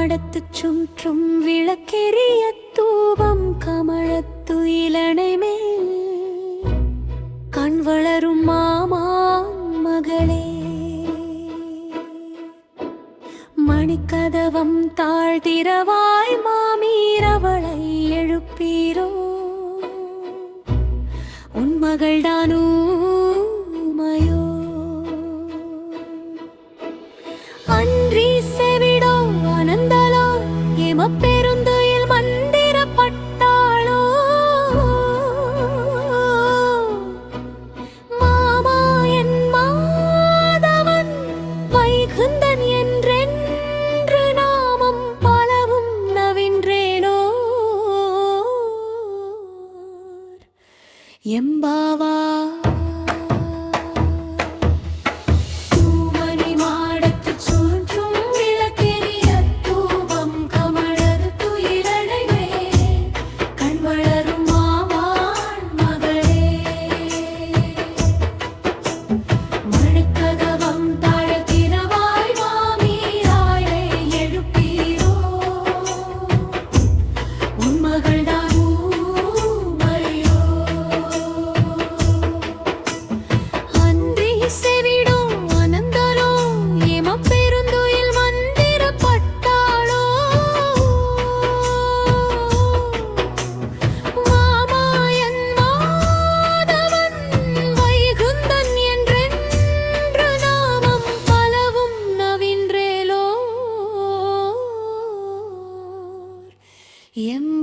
மாடத்து சுற்றும் விளக்கெரிய தூபம் கமழத்து இளனை மேல் கண் வளரும் மாமான் மகளே. மணிக்கதவம் தாழ்திரவாய் மாமீரவளை எழுப்பீரோ. உன் மகள்தானோ எம்பாவா?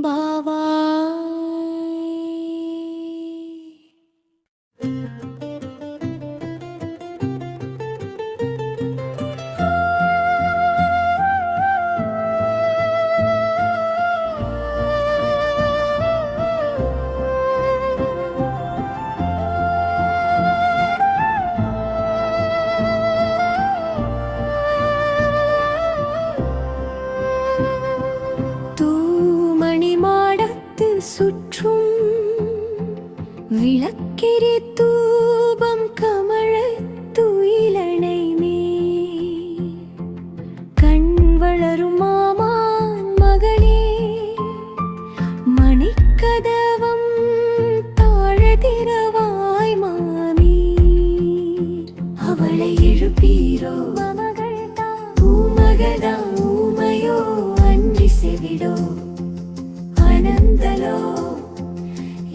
Bhava. சுற்றும் விளக்கெரி தூபம் கமழ துயிலணை மேல் கண் வளரும் மாமான் மகளே மணிக்கதவம் தாழதிரவாய் மாமி அவளை எழுப்பீரோ? பூமகதா ஊமையோ அன்றி செவிடோ? చింతలో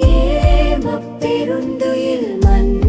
ఏ మప్పెరుండు ఇల్మన్న